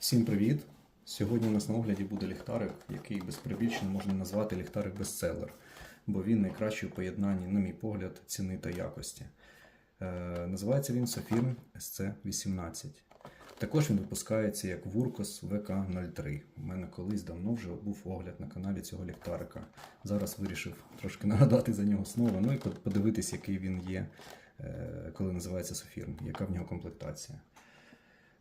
Всім привіт! Сьогодні у нас на огляді буде ліхтарик, який без перебільшень можна назвати ліхтарик бестселер, бо він найкращий у поєднанні, на мій погляд, ціни та якості. Е, називається він Sofirn SC18. Також він випускається як Вуркос VK03. У мене колись давно вже був огляд на каналі цього ліхтарика. Зараз вирішив трошки нагадати за нього знову, ну і подивитись, який він є, е, коли називається Sofirn, яка в нього комплектація.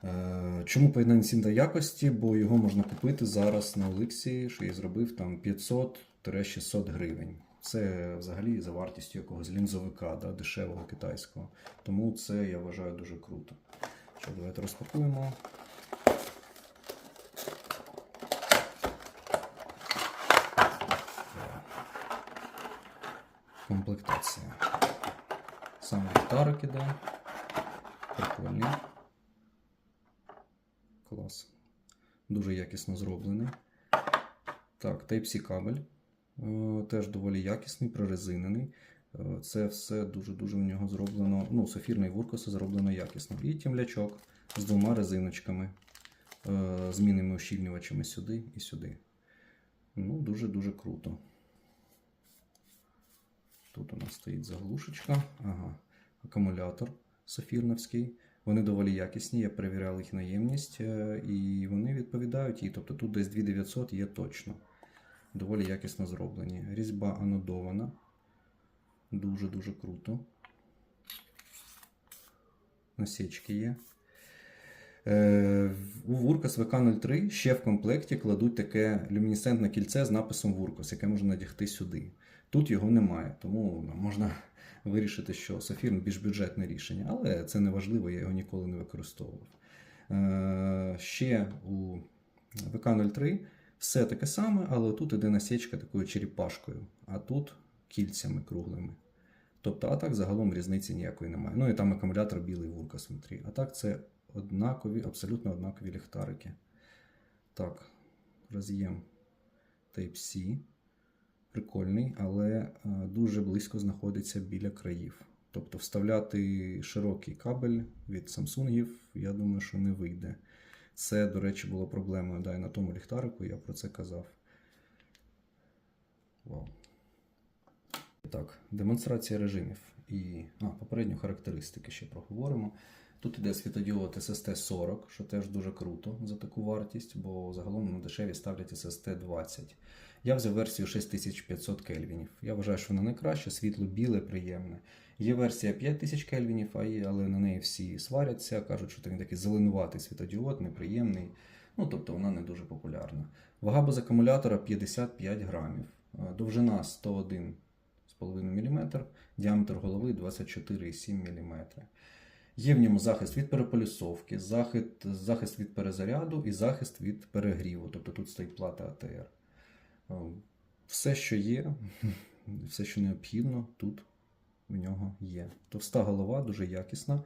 Е, Чому поєднання цін та якості? Бо його можна купити зараз на Олексі, що я зробив там 500-600 гривень. Це взагалі за вартістю якогось лінзовика, да, дешевого китайського. Тому це я вважаю дуже круто. Що, давайте розпакуємо. Комплектація. Сам ліхтарик іде. Прикольний. Клас. Дуже якісно зроблений. Так, Type-C кабель. Е, Теж доволі якісний, прорезинений. Е, Це все дуже-дуже в нього зроблено. Ну, софірний вуркос зроблено якісно. І тімлячок з двома резиночками, е, змінними ущільнювачами сюди і сюди. Ну, дуже-дуже круто. Тут у нас стоїть заглушечка. Ага. Акумулятор софірновський. Вони доволі якісні, я перевіряв їх наємність, е, і вони відповідають їй. Тобто тут десь 2900 є точно. Доволі якісно зроблені. Різьба анодована. Дуже-дуже круто. Насічки є. Е, У Вуркос ВК-03 ще в комплекті кладуть таке люмінесцентне кільце з написом Вуркос, яке можна надягти сюди. Тут його немає, тому ну, можна вирішити, що Софірн більш бюджетне рішення, але це не важливо, я його ніколи не використовував. Е, Ще у ВК-03 все таке саме, але тут іде насічка такою черепашкою, а тут кільцями круглими. Тобто, а так загалом різниці ніякої немає. Ну і там акумулятор білий вуркас внутрі. А так це однакові, абсолютно однакові ліхтарики. Так, роз'єм Type-C. Прикольний, але е, дуже близько знаходиться біля країв. Тобто вставляти широкий кабель від Samsung, я думаю, що не вийде. Це, до речі, було проблемою да, на тому ліхтарику, я про це казав. Вау. Так, демонстрація режимів і а, попередньо характеристики ще проговоримо. Тут іде світодіод SST 40, що теж дуже круто за таку вартість, бо загалом на дешеві ставлять SST 20. Я взяв версію 6500 кельвінів. Я вважаю, що вона найкраща, світло біле, приємне. Є версія 5000 кельвінів, але на неї всі сваряться, кажуть, що він такий зеленуватий світодіод, неприємний. Ну, тобто вона не дуже популярна. Вага без акумулятора 55 грамів, Е, довжина 101,5 мм, діаметр голови 24,7 мм. Є в ньому захист від переполюсовки, захист, захист від перезаряду і захист від перегріву. Тобто тут стоїть плата АТР. Е, Все, що є, все, що необхідно, тут в нього є. Товста голова дуже якісна.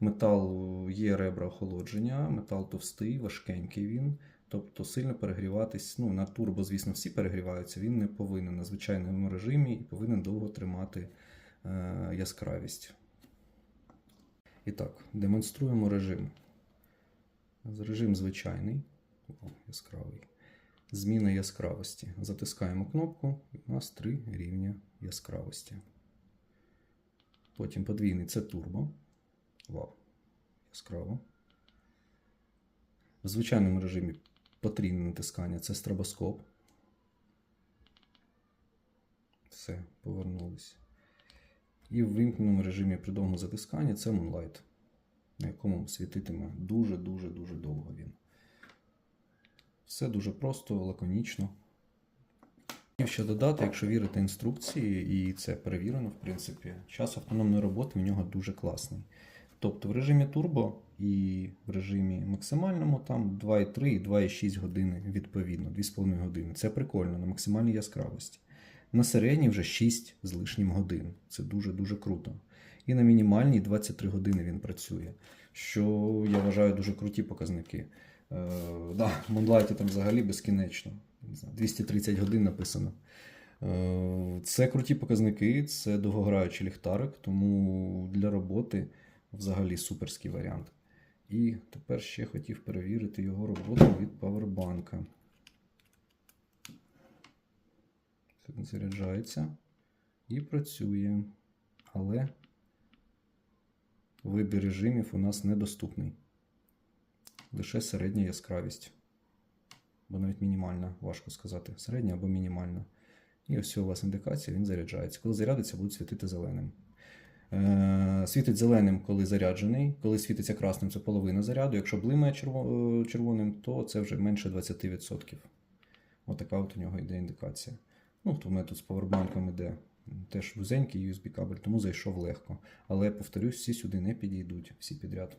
Метал є ребра охолодження, метал товстий, важкенький він. Тобто сильно перегріватись, ну, на турбо, звісно, всі перегріваються, він не повинен на звичайному режимі і повинен довго тримати е, яскравість. І так, демонструємо режим. Режим звичайний, О, яскравий. Зміна яскравості. Затискаємо кнопку, і у нас три рівня яскравості. Потім подвійний це турбо. Вау, яскраво. В звичайному режимі потрійне натискання це стробоскоп. Все, повернулись. І в вимкненому режимі при довгому затисканні це Moonlight, на якому світитиме дуже-дуже дуже довго він. Все дуже просто, лаконічно. Хотів ще додати, якщо вірити інструкції, і це перевірено, в принципі, час автономної роботи в нього дуже класний. Тобто в режимі турбо і в режимі максимальному там 2,3 і 2,6 години відповідно, 2,5 години. Це прикольно на максимальній яскравості. На середній вже 6 з лишнім годин. Це дуже-дуже круто. І на мінімальній 23 години він працює, що я вважаю дуже круті показники. Е, да, в Moonlight там взагалі безкінечно. 230 годин написано. Е, Це круті показники, це довгограючий ліхтарик, тому для роботи взагалі суперський варіант. І тепер ще хотів перевірити його роботу від павербанка. Він заряджається і працює. Але вибір режимів у нас недоступний. Лише середня яскравість. Бо навіть мінімальна, важко сказати. Середня або мінімальна. І ось у вас індикація, він заряджається. Коли зарядиться, буде світити зеленим. Е, Світить зеленим, коли заряджений. Коли світиться красним, це половина заряду. Якщо блимає е, червоним, то це вже менше 20%. Отака от у нього йде індикація. Ну, в мене тут з павербанком іде теж вузенький USB кабель, тому зайшов легко. Але повторюсь, всі сюди не підійдуть, всі підряд.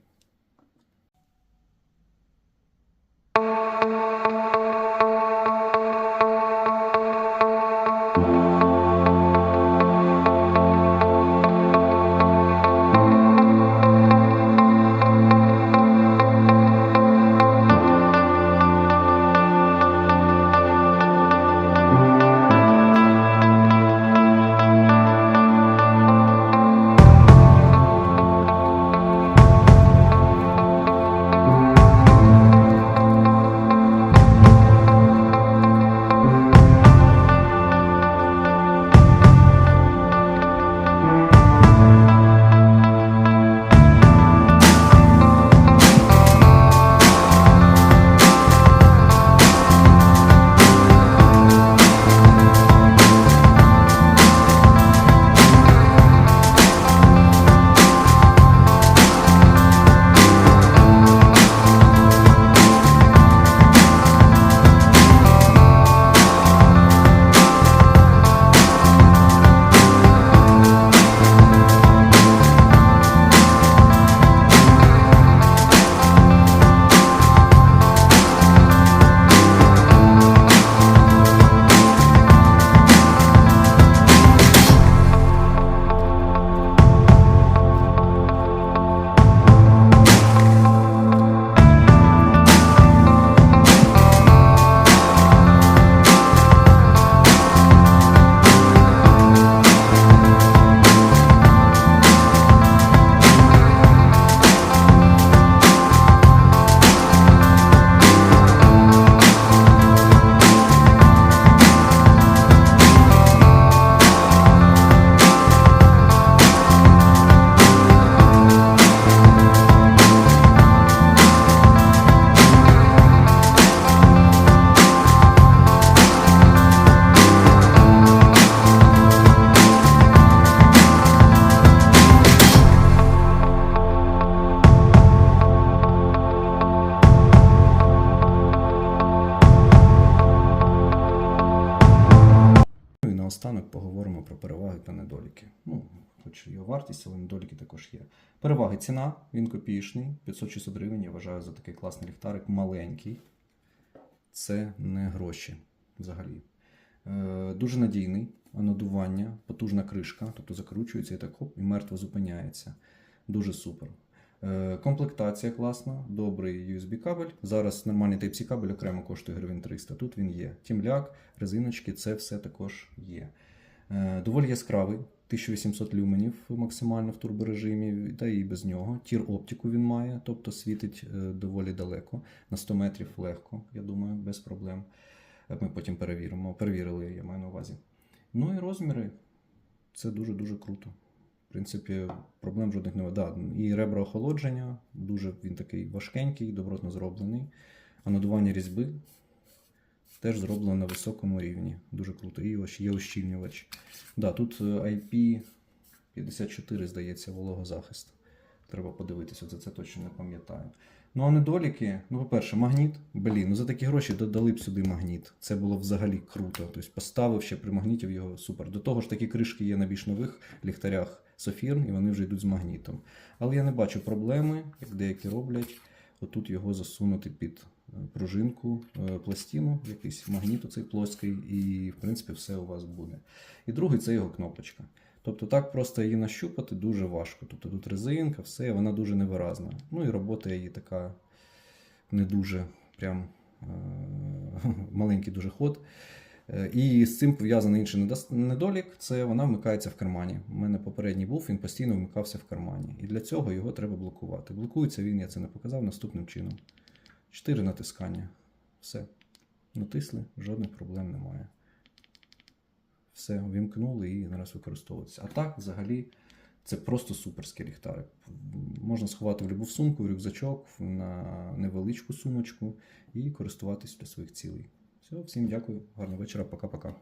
Наостанок поговоримо про переваги та недоліки. Ну, хоч його вартість, але недоліки також є. Переваги ціна, він копійшний, 500-600 гривень, я вважаю за такий класний ліхтарик, маленький. Це не гроші взагалі. Е, дуже надійний, анодування, потужна кришка, тобто закручується і так хоп, і мертво зупиняється. Дуже супер. Е, Комплектація класна, добрий USB кабель. Зараз нормальний Type-C кабель окремо коштує гривень 300. Тут він є. Тімляк, резиночки, це все також є. Е, Доволі яскравий, 1800 люменів максимально в турборежимі, та і без нього. Тір оптику він має, тобто світить е, доволі далеко, на 100 метрів легко, я думаю, без проблем. Ми потім перевіримо. Перевірили, я маю на увазі. Ну і розміри. Це дуже-дуже круто. В принципі, проблем жодних немає. Да, і ребра охолодження, дуже він такий важкенький, добротно зроблений. А надування різьби теж зроблено на високому рівні. Дуже круто. І ось є ощільнювач. Да, тут е, IP54, здається, вологозахист. Треба подивитися, за це точно не пам'ятаю. Ну, а недоліки, ну, по-перше, магніт. Блін, ну за такі гроші додали б сюди магніт. Це було взагалі круто. Тобто поставив ще при магнітів його супер. До того ж, такі кришки є на більш нових ліхтарях Софірн, і вони вже йдуть з магнітом. Але я не бачу проблеми, як деякі роблять. Отут його засунути під е, пружинку, е, пластину, якийсь магніт оцей плоский, і в принципі все у вас буде. І другий це його кнопочка. Тобто так просто її нащупати дуже важко. Тобто тут резинка, все, вона дуже невиразна. Ну і робота її така не дуже прям е- маленький дуже ход. Е, І з цим пов'язаний інший недолік це вона вмикається в кармані. У мене попередній був, він постійно вмикався в кармані. І для цього його треба блокувати. Блокується він, я це не показав, наступним чином. Чотири натискання. Все. Натисли, жодних проблем немає. Все, вімкнули і зараз використовуватися. А так, взагалі, це просто суперський ліхтарик. Можна сховати в будь-яку сумку, в рюкзачок, на невеличку сумочку і користуватись для своїх цілей. Все, всім дякую, гарного вечора, пока-пока.